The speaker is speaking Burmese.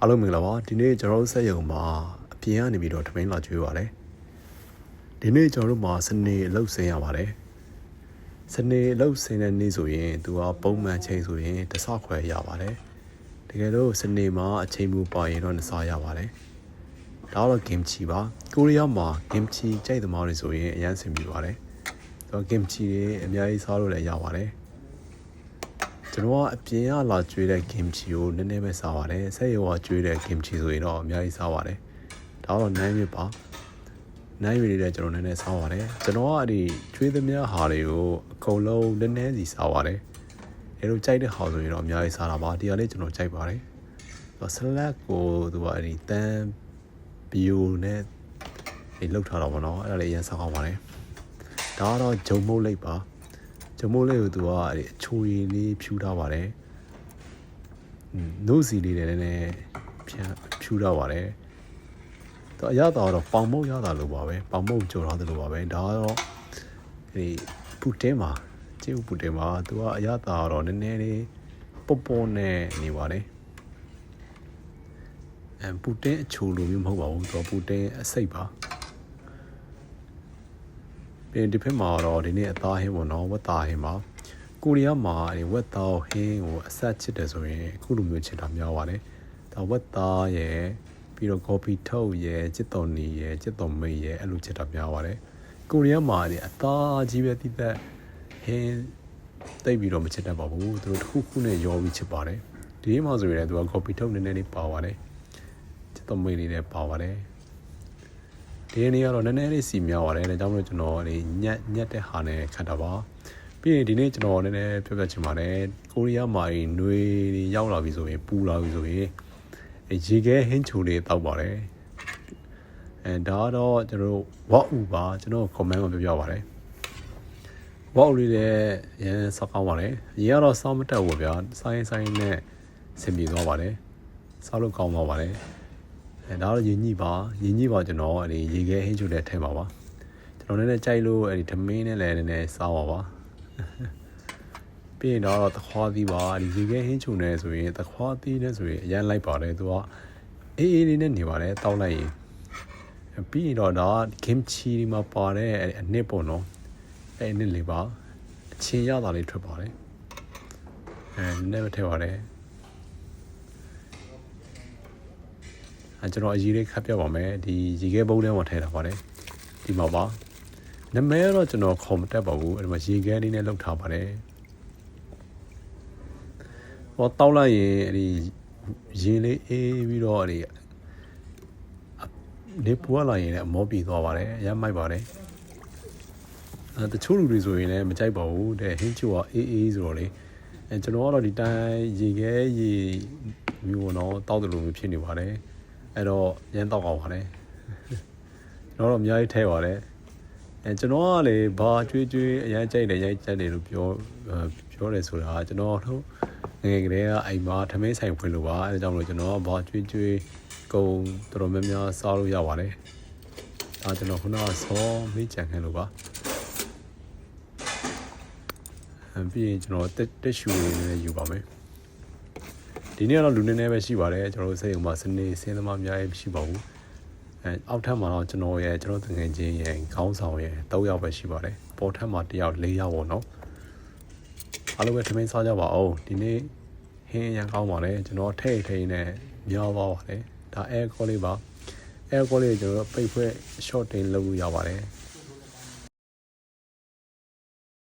အားလုံးမင်္ဂလာပါဒီနေ့ကျွန်တော်တို့ဆက်ရုံမှာအပြင်ကနေပြီးတော့ထမင်းလာကျွေးပါတယ်ဒီနေ့ကျွန်တော်တို့မှာစနေအလုပ်ဆင်းရပါတယ်စနေအလုပ်ဆင်းတဲ့နေ့ဆိုရင်သူကပုံမှန်ချိန်ဆိုရင်တစ်ဆခွဲရပါတယ်တကယ်တော့စနေမှာအချိန်မူပါရင်တော့နှစ်ဆရပါတယ်ဒါတော့ kimchi ပါကိုရီးယားမှာ kimchi ကြိုက်သမားတွေဆိုရင်အရန်ဆင်ပြေပါတယ်ဆိုတော့ kimchi တွေအများကြီးစားလို့လည်းရပါတယ် ကျွန်တော်ကအပြင်ကလာကျွေးတဲ့ kimchi ကိုနည်းနည်းပဲစားပါတယ်ဆက်ရုံကကျွေးတဲ့ kimchi ဆိုရင်တော့အများကြီးစားပါတယ်ဒါတော့နိုင်မြစ်ပါနိုင်မြစ်တွေလည်းကျွန်တော်နည်းနည်းစားပါတယ်ကျွန်တော်ကအဲ့ဒီကျွေးသမျှဟာတွေကိုအကုန်လုံးနည်းနည်းစီစားပါတယ်အဲလိုကြိုက်တဲ့ဟာဆိုရင်တော့အများကြီးစားတာပါဒီဟာလေးကျွန်တော်ကြိုက်ပါတယ်ဆလတ်ကိုသူကအဲ့ဒီတန်ဘီယိုနဲ့ဒီလောက်ထားတော့ဗောနော်အဲ့ဒါလေးအရင်စားကောင်းပါတယ်ဒါကတော့ဂျုံမုတ်လိပ်ပါ ဂျုံမုတ်လိပ်ကိုသူကအဲ့ဒီအချိုရည်လေးဖြူထားပါတယ်နို့စီလေးလည်းနည်းနည်းဖြန်းဖြူထားပါတယ်တော့အရသာတော့ပေါင်မုတ်ရတာလို့ပါပဲပေါင်မုတ်ကြော်ထားတယ်လို့ပါပဲဒါကတော့ဒီပူတင်းမှာကျေဥပူတင်းမှာသူကအရသာတော့နည်းနည်းလေးပေါ့ပေါ့နဲ့နေပါတယ်အဲပူတင်းအချိုလိုမျိုးမဟုတ်ပါဘူးသူကပူတင်းအစိတ်ပါပြီး ဒီဖက်မှာတော့ဒီနေ့အသားဟင်းပေါ့နော်ဝက်သားဟင်းပါကိုရီးယားမှာဒီဝက်သားဟင်းကိုအဆက်ချစ်တယ်ဆိုရင်အခုလိုမျိုးချစ်တာများပါတယ်ဒါဝက်သားရဲ့ပြီးတော့ကော်ဖီထုတ်ရဲ့ချစ်တော်နီရဲ့ချစ်တော်မိတ်ရဲ့အဲ့လိုချစ်တာများပါတယ်ကိုရီးယားမှာဒီအသားကြီးပဲတိသက်ဟင်းတိတ်ပြီးတော့မချစ်တတ်ပါဘူးသူတို့တစ်ခုခုနဲ့ရောပြီးချစ်ပါတယ်ဒီမှာဆိုရင်လည်းသူကကော်ဖီထုတ်နည်းနည်းလေးပါပါတယ်ချစ်တော်မိတ်လေးလည်းပါပါတယ် ဒီနေ့ကတော့နည်းနည်းလေးစီမြောက်ပါတယ်ဒါကြောင့်မလို့ကျွန်တော်ဒီညက်ညက်တဲ့ဟာနဲ့ခတ်တာပါပြီးရင်ဒီနေ့ကျွန်တော်နည်းနည်းပြောပြချင်ပါတယ်ကိုရီးယားမှာຫນွေတွေရောက်လာပြီဆိုရင်ပူလာပြီဆိုရင်ရေခဲဟင်းချိုလေးတောက်ပါတယ်အဲဒါကတော့ကျွန်တော်ဝေါဥပါကျွန်တော် comment မှာပြောပြပါတယ်ဝေါလေးလည်းရန်စောက်ကောင်းပါတယ်ရေကတော့စောင်းမတက်ဘူးဗျာဆိုင်းဆိုင်းနဲ့ဆင်ပြေသွားပါတယ်စောက်လို့ကောင်းသွားပါတယ် အဲဒါတော့ရင်းညိပါရင်းညိပါကျွန်တော်အဲဒီရေခဲဟင်းချိုလေးထဲမှာပါကျွန်တော်လည်းကြိုက်လို့အဲဒီဓမင်းနဲ့လည်းနည်းနည်းစားပါပါပြီးရင်တော့သခွားသီးပါဒီရေခဲဟင်းချုံနေဆိုရင်သခွားသီးနဲ့ဆိုရင်အရန်လိုက်ပါတယ်သူကအေးအေးလေးနဲ့နေပါတယ်တောက်လိုက်ရင်ပြီးရင်တော့ဒါ kimchi ဒီမှာပါတဲ့အနှစ်ပေါ့နော်အဲ့အနှစ်လေးပါအချင်းရတာလေးထွက်ပါတယ်အဲနည်းနည်းပဲထည့်ပါတယ် အဲကျွန်တော်အရေးလေးခတ်ပြပါမယ်ဒီရေခဲဘုံထဲမှာထည့်တာပါတယ်ဒီမှာပါနမဲတော့ကျွန်တော်ခေါ်မတက်ပါဘူးအဲ့ဒီမှာရေခဲလေးနဲ့လောက်ထားပါတယ်ဟောတောက်လိုက်ရင်အဲ့ဒီရင်လေးအေးပြီးတော့အဲ့ဒီနေပူလာရင်လည်းအမောပြေသွားပါတယ်အရမ်းမိုက်ပါတယ်အဲတချို့လူတွေဆိုရင်လည်းမကြိုက်ပါဘူးတဲ့ဟင်းချိုကအေးအေးဆိုတော့လေအဲကျွန်တော်ကတော့ဒီတိုင်းရေခဲရေမျိုးတော့တောက်တယ်လို့မျိုးဖြစ်နေပါတယ် အဲ့တော့ရမ်းတောက်အောင်ပါတယ်ကျွန်တော်တော့အများကြီးထဲပါတယ်အဲကျွန်တော်ကလေဘာကျွေးကျွေးအရင်ကြိုက်တယ်ရိုက်ကြိုက်တယ်လို့ပြောပြောတယ်ဆိုတာကျွန်တော်တို့ငယ်ကလေးကအိမ်မှာထမင်းဆိုင်ဖွင့်လို့ပါအဲဒါကြောင့်မလို့ကျွန်တော်ကဘာကျွေးကျွေးကုံတော်တော်များများစားလို့ရပါတယ်ဒါကျွန်တော်ခုနကစောမေးကြံခံလို့ပါအဲပြီးရင်ကျွန်တော်တက်တက်ရှူလေးနဲ့ယူပါမယ် ဒီနေ့ကတော့လူနည်းနည်းပဲရှိပါတယ်ကျွန်တော်တို့စိတ်ုံမှာစနေစင်းသမားအများကြီးရှိပါဘူးအဲအောက်ထပ်မှာတော့ကျွန်တော်ရဲ့ကျွန်တော်တငယ်ချင်းရဲ့ခေါင်းဆောင်ရဲ့၃ယောက်ပဲရှိပါတယ်ပေါ်ထပ်မှာတစ်ယောက်၄ယောက်ပေါ့နော်အားလုံးပဲထမင်းစားကြပါအောင်ဒီနေ့ဟင်းရန်ကောင်းပါတယ်ကျွန်တော်ထိတ်ထိတ်နဲ့များသွားပါတယ်ဒါအဲကောလေးပါအဲကောလေးကျွန်တော်ပိတ်ဖွဲ short တင်လုပ်လို့ရပါတယ်